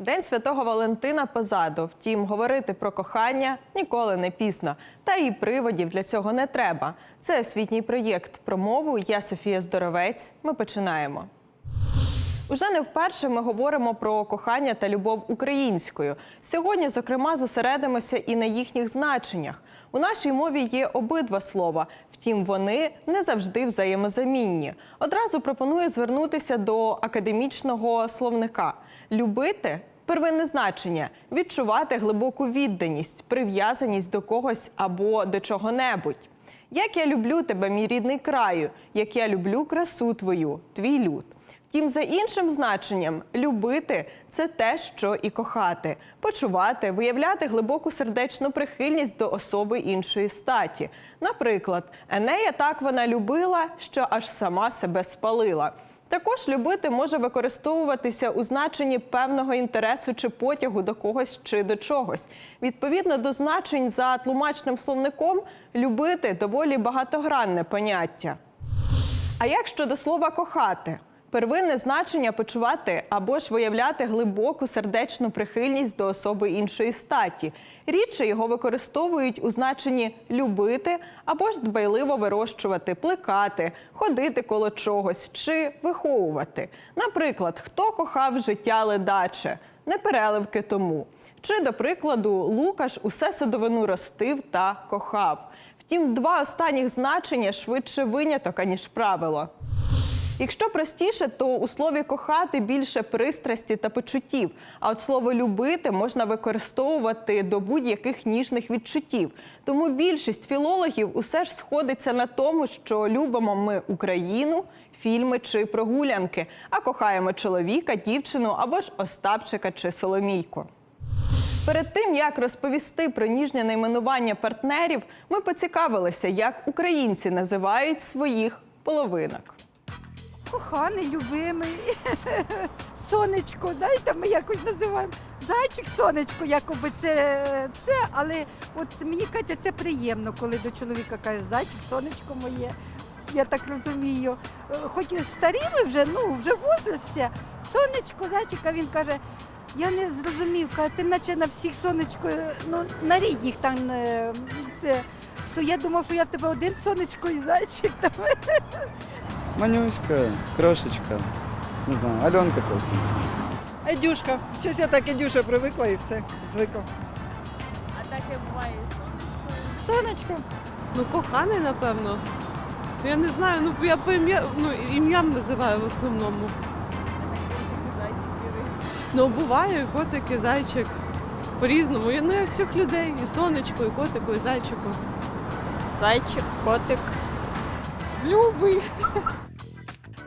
День святого Валентина позаду. Втім, говорити про кохання ніколи не пізно. Та і приводів для цього не треба. Це освітній проєкт про мову. Я Софія Здоровець. Ми починаємо. Уже не вперше ми говоримо про кохання та любов українською. Сьогодні, зокрема, зосередимося і на їхніх значеннях. У нашій мові є обидва слова, втім, вони не завжди взаємозамінні. Одразу пропоную звернутися до академічного словника. Любити первинне значення відчувати глибоку відданість, прив'язаність до когось або до чого-небудь. Як я люблю тебе, мій рідний краю, як я люблю красу твою, твій люд. Втім, за іншим значенням, любити це те, що і кохати, почувати, виявляти глибоку сердечну прихильність до особи іншої статі. Наприклад, Енея так вона любила, що аж сама себе спалила. Також любити може використовуватися у значенні певного інтересу чи потягу до когось чи до чогось. Відповідно до значень за тлумачним словником, любити доволі багатогранне поняття. А як щодо слова кохати? Первинне значення почувати або ж виявляти глибоку сердечну прихильність до особи іншої статі. Рідше його використовують у значенні любити або ж дбайливо вирощувати, плекати, ходити коло чогось чи виховувати. Наприклад, хто кохав життя ледаче, непереливки тому. Чи, до прикладу, Лукаш усе садовину ростив та кохав. Втім, два останніх значення швидше виняток, аніж правило. Якщо простіше, то у слові кохати більше пристрасті та почуттів. А от слово любити можна використовувати до будь-яких ніжних відчуттів. Тому більшість філологів усе ж сходиться на тому, що любимо ми Україну, фільми чи прогулянки, а кохаємо чоловіка, дівчину або ж Остапчика чи Соломійку. Перед тим як розповісти про ніжнє найменування партнерів, ми поцікавилися, як українці називають своїх половинок. Коханий, любимий, сонечко, дайте ми якось називаємо. Зайчик, сонечко, якоби це, це, але от мені Катя, це приємно, коли до чоловіка кажеш, зайчик, сонечко моє. Я так розумію. Хоч старі ми вже, ну, вже в возрасті, сонечко, а він каже, я не зрозумів, каже, ти наче на всіх сонечко, ну, на рідніх там е, це. То я думав, що я в тебе один сонечко і зайчик там. Манюська, крошечка, не знаю, Альонка просто. Едюшка. Щось я так Едюша привикла і все, звикла. А таке буває. Сонечко. Ну, коханий, напевно. Я не знаю, ну я по ім'я, ну, ім'ям називаю в основному. Ну, буває, і котик, і зайчик. По-різному. Ну, як всіх людей. І сонечко, і котику, і зайчику. Зайчик, котик. Любий.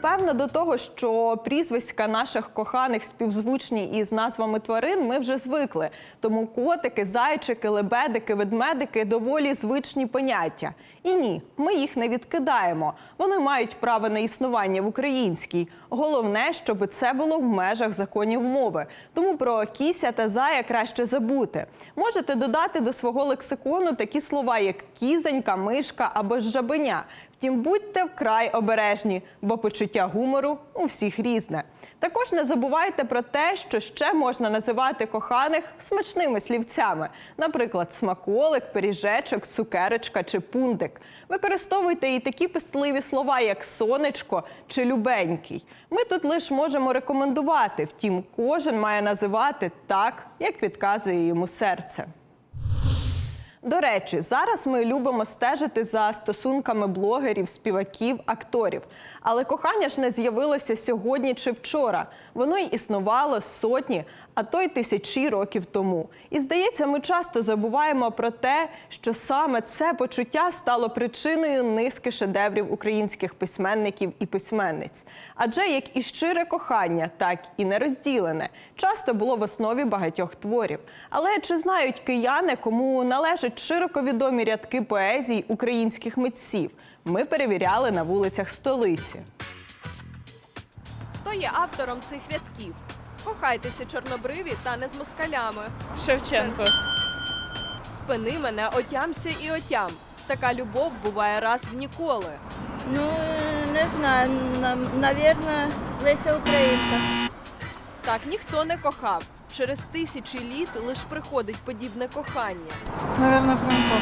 Певно, до того, що прізвиська наших коханих співзвучні із назвами тварин, ми вже звикли. Тому котики, зайчики, лебедики, ведмедики доволі звичні поняття. І ні, ми їх не відкидаємо. Вони мають право на існування в українській. Головне, щоб це було в межах законів мови. Тому про кіся та зая краще забути. Можете додати до свого лексикону такі слова, як кізонька, мишка або жабеня. Втім, будьте вкрай обережні, бо почуття гумору у всіх різне. Також не забувайте про те, що ще можна називати коханих смачними слівцями, наприклад, смаколик, пиріжечок, цукерочка чи пундик. Використовуйте і такі пестливі слова, як сонечко чи любенький. Ми тут лише можемо рекомендувати, втім, кожен має називати так, як підказує йому серце. До речі, зараз ми любимо стежити за стосунками блогерів, співаків, акторів. Але кохання ж не з'явилося сьогодні чи вчора. Воно й існувало сотні, а то й тисячі років тому. І здається, ми часто забуваємо про те, що саме це почуття стало причиною низки шедеврів українських письменників і письменниць. Адже як і щире кохання, так і нерозділене, часто було в основі багатьох творів. Але чи знають кияни, кому належать широко відомі рядки поезій українських митців? Ми перевіряли на вулицях столиці. Хто є автором цих рядків? Кохайтеся чорнобриві та не з москалями. Шевченко. Спини мене, отямся і отям. Така любов буває раз в ніколи. Ну, не знаю, на- навірно, Леся Українка. Так ніхто не кохав. Через тисячі літ лиш приходить подібне кохання. Наверно, Франко.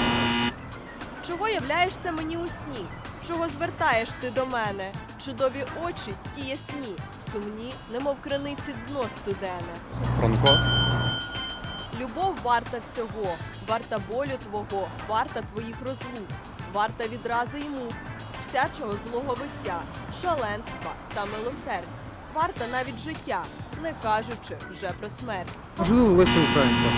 Чого являєшся мені у сні? Чого звертаєш ти до мене? Чудові очі, ті ясні, сумні, немов криниці дно студене. Франко. Любов варта всього, варта болю твого, варта твоїх розлук, варта відрази й мук, всячого злого виття, шаленства та милосердя, варта навіть життя, не кажучи вже про смерть. Можливо, Леся Українка.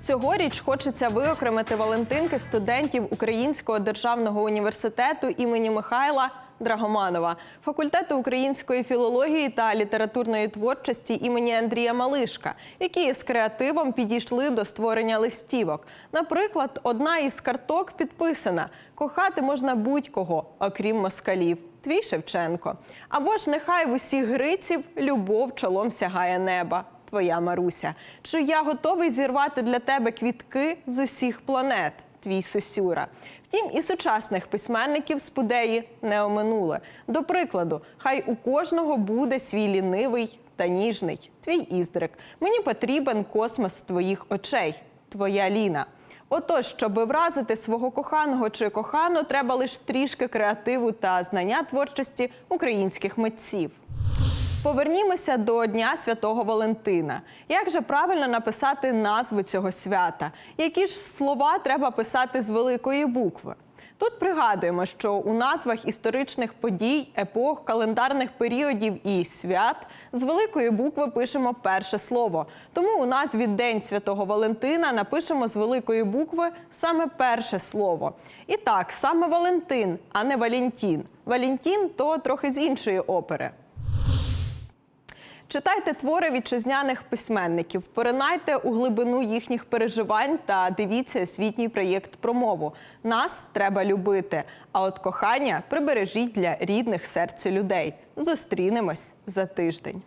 Цьогоріч хочеться виокремити Валентинки студентів Українського державного університету імені Михайла Драгоманова, факультету української філології та літературної творчості імені Андрія Малишка, які з креативом підійшли до створення листівок. Наприклад, одна із карток підписана: кохати можна будь-кого, окрім москалів. Твій Шевченко. Або ж нехай в усіх гриців любов чолом сягає неба твоя Маруся. Чи я готовий зірвати для тебе квітки з усіх планет? Твій Сосюра. Втім, і сучасних письменників спудеї не оминули. До прикладу, хай у кожного буде свій лінивий та ніжний. Твій іздрик. Мені потрібен космос твоїх очей. Твоя Ліна. Отож, щоб вразити свого коханого чи кохану, треба лише трішки креативу та знання творчості українських митців. Повернімося до Дня Святого Валентина. Як же правильно написати назву цього свята? Які ж слова треба писати з великої букви? Тут пригадуємо, що у назвах історичних подій, епох, календарних періодів і свят з великої букви пишемо перше слово. Тому у назві День Святого Валентина напишемо з великої букви саме перше слово. І так, саме Валентин, а не Валентін. Валентін то трохи з іншої опери. Читайте твори вітчизняних письменників, поринайте у глибину їхніх переживань та дивіться освітній проєкт про мову. Нас треба любити. А от кохання прибережіть для рідних серцю людей. Зустрінемось за тиждень.